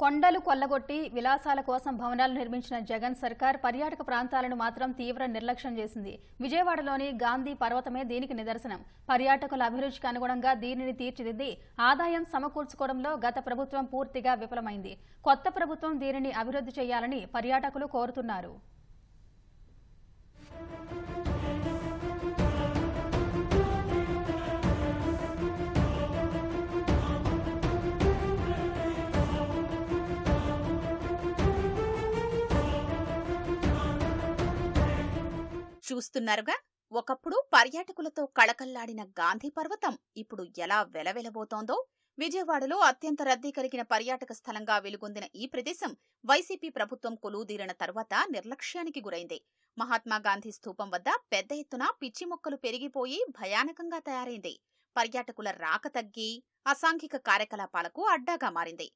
కొండలు కొల్లగొట్టి విలాసాల కోసం భవనాలు నిర్మించిన జగన్ సర్కార్ పర్యాటక ప్రాంతాలను మాత్రం తీవ్ర నిర్లక్ష్యం చేసింది. విజయవాడలోని గాంధీ పర్వతమే దీనికి నిదర్శనం. పర్యాటకుల అభిరుచికి అనుగుణంగా దీనిని తీర్చిదిద్ది ఆదాయం సమకూర్చుకోవడంలో గత ప్రభుత్వం పూర్తిగా విఫలమైంది. కొత్త ప్రభుత్వం దీనిని అభివృద్ధి చేయాలని పర్యాటకులు కోరుతున్నారు. చూస్తున్నారుగా? ఒకప్పుడు పర్యాటకులతో కళకల్లాడిన గాంధీ పర్వతం ఇప్పుడు ఎలా వెలవెలబోతోందో? విజయవాడలో అత్యంత రద్దీ కలిగిన పర్యాటక స్థలంగా వెలుగొందిన ఈ ప్రదేశం వైసీపీ ప్రభుత్వం కొలువుదీరిన తర్వాత నిర్లక్ష్యానికి గురైంది. మహాత్మా గాంధీ స్థూపం వద్ద పెద్ద ఎత్తున పిచ్చి మొక్కలు పెరిగిపోయి భయానకంగా తయారైంది. పర్యాటకుల రాక తగ్గి అసాంఘిక కార్యకలాపాలకు అడ్డాగా మారింది.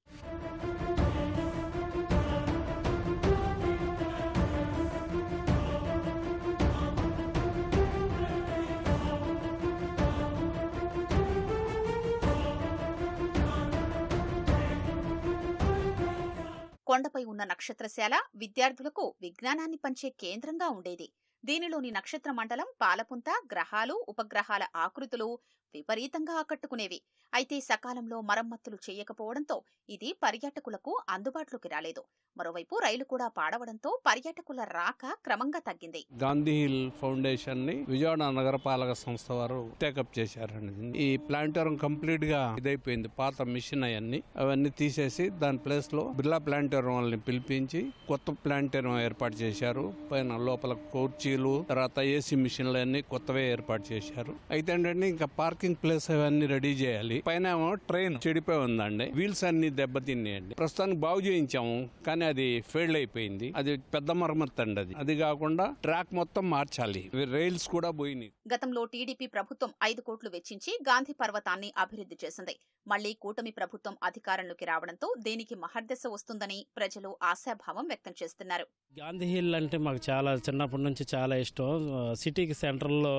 కొండపై ఉన్న నక్షత్రశాల విద్యార్థులకు విజ్ఞానాన్ని పంచే కేంద్రంగా ఉండేది. దీనిలోని నక్షత్ర మండలం పాలపుంత గ్రహాలు ఉపగ్రహాల ఆకృతులు విపరీతంగా ఆకట్టుకునేవి. అయితే సకాలంలో మరమ్మతులు చేయకపోవడంతో ఇది పర్యాటకులకు అందుబాటులోకి రాలేదు. మరోవైపు రైలు కూడా పాడవడంతో పర్యాటకుల రాక క్రమంగా తగ్గింది. గాంధీ హిల్ ఫౌండేషన్ని విజయవాడ నగరపాలక సంస్థ వారు టేకప్ చేశారండి ఈ ప్లాంటోరం కంప్లీట్గా ఇదైపోయింది. పాత మిషన్ అవన్నీ అవన్నీ తీసేసి దాని ప్లేస్లో బిర్లా ప్లాంటోరం వాళ్ళని పిలిపించి కొత్త ప్లాంటోరం ఏర్పాటు చేశారు. పైన లోపల కుర్చీలు తర్వాత ఏసీ మిషన్లు అన్ని కొత్తవే ఏర్పాటు చేశారు. అయితే ఏంటంటే ఇంకా పార్కింగ్ ప్లేస్ అవన్నీ రెడీ చేయాలి. పైన ట్రైన్ చెడిపోయి ఉందండి. వీల్స్ అన్ని దెబ్బతిన్నాయండి. ప్రస్తుతానికి బాగు చేయించాము కానీ అది ఫెయిల్ అయిపోయింది. అది పెద్ద మరమ్మతు అండి అది. అది కాకుండా ట్రాక్ మొత్తం మార్చాలి. రైల్స్ కూడా పోయినాయి. గతంలో టీడీపీ ప్రభుత్వం ఐదు కోట్లు వెచ్చించి గాంధీ పర్వతాన్ని అభివృద్ధి చేసింది. మళ్ళీ కూటమి ప్రభుత్వం అధికారంలోకి రావడంతో దీనికి మహర్దశ వస్తుందని ప్రజలు ఆశాభావం వ్యక్తం చేస్తున్నారు. గాంధీ హిల్ అంటే మాకు చాలా చిన్నప్పటి నుంచి చాలా ఇష్టం. సిటీకి సెంటర్లో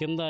కింద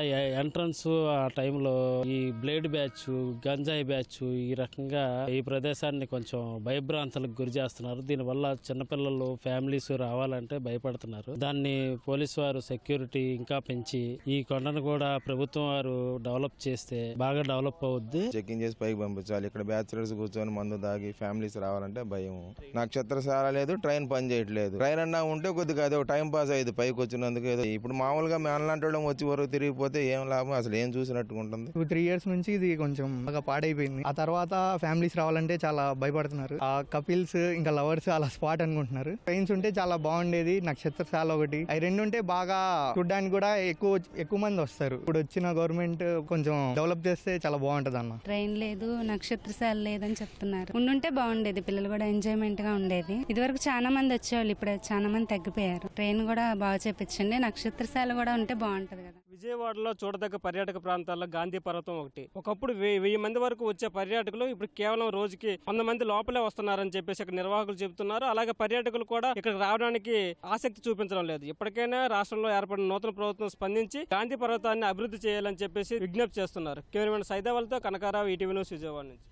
ఎంట్రన్స్ ఆ టైంలో ఈ బ్లేడ్ బ్యాచ్ గంజాయి బ్యాచ్ ఈ రకంగా ఈ ప్రదేశాన్ని కొంచెం భయభ్రాంతులకు గురి చేస్తున్నారు. దీనివల్ల చిన్నపిల్లలు ఫ్యామిలీస్ రావాలంటే భయపడుతున్నారు. దాన్ని పోలీసు వారు సెక్యూరిటీ ఇంకా పెంచి ఈ కొండను కూడా ప్రభుత్వం వారు డెవలప్ చేస్తే బాగా డెవలప్ అవుద్ది. చెకింగ్ చేసి పైకి పంపించాలి. ఇక్కడ బ్యాచులర్స్ కూర్చొని మందు దాగి ఫ్యామిలీస్ రావాలంటే భయం. నక్షత్రశాల లేదు ట్రైన్ పని చేయట్లేదు. ట్రైన్ అన్నా ఉంటే కొద్దిగా అదో టైం పాస్ అయ్యేది పైకి వచ్చినందుకు ఏదో. ఇప్పుడు మామూలుగా మేనలాంటి వచ్చి వరకు తిరిగిపోతే ఏం లాభం? అసలు ఏం చూసినట్టుగా ఉంటుంది? టూ త్రీ ఇయర్స్ నుంచి ఇది కొంచెం బాగా పాడైపోయింది. ఆ తర్వాత ఫ్యామిలీస్ రావాలంటే చాలా భయపడుతున్నారు. ఆ కపిల్స్ ఇంకా లవర్స్ అలా స్పాట్ అనుకుంటున్నారు. ట్రైన్స్ ఉంటే చాలా బాగుండేది. నక్షత్రశాల ఒకటి. అవి రెండు ఉంటే బాగా చూడడానికి కూడా ఎక్కువ ఎక్కువ మంది వస్తారు. ఇప్పుడు వచ్చిన గవర్నమెంట్ కొంచెం డెవలప్ చేస్తే చాలా బాగుంటది అన్న ట్రైన్ లేదు నక్షత్రశాల లేదని చెప్తున్నారు. ఉండుంటే బాగుండేది. పిల్లలు కూడా ఎంజాయ్మెంట్గా ఉండేది. ఇదివరకు చాలా మంది వచ్చేవాళ్ళు ఇప్పుడు చాలా మంది తగ్గిపోయారు. ట్రైన్ కూడా బాగా చేపించండి. నక్షత్రశాల కూడా ఉంటే బాగుంటది కదా. విజయవాడలో చూడదగ్గ పర్యాటక ప్రాంతాల్లో గాంధీ పర్వతం ఒకటి. ఒకప్పుడు వెయ్యి వెయ్యి మంది వరకు వచ్చే పర్యాటకులు ఇప్పుడు కేవలం రోజుకి వంద మంది లోపలే వస్తున్నారని చెప్పేసి ఇక్కడ నిర్వాహకులు చెబుతున్నారు. అలాగే పర్యాటకులు కూడా ఇక్కడ రావడానికి ఆసక్తి చూపించడం లేదు. ఇప్పటికైనా రాష్ట్రంలో ఏర్పడిన నూతన ప్రభుత్వం స్పందించి గాంధీ పర్వతాన్ని అభివృద్ధి చేయాలని చెప్పేసి విజ్ఞప్తి చేస్తున్నారు. కెమెరామెన్ సైదావల్తో కనకారావు ఈటీవీ న్యూస్ విజయవాడ నుంచి.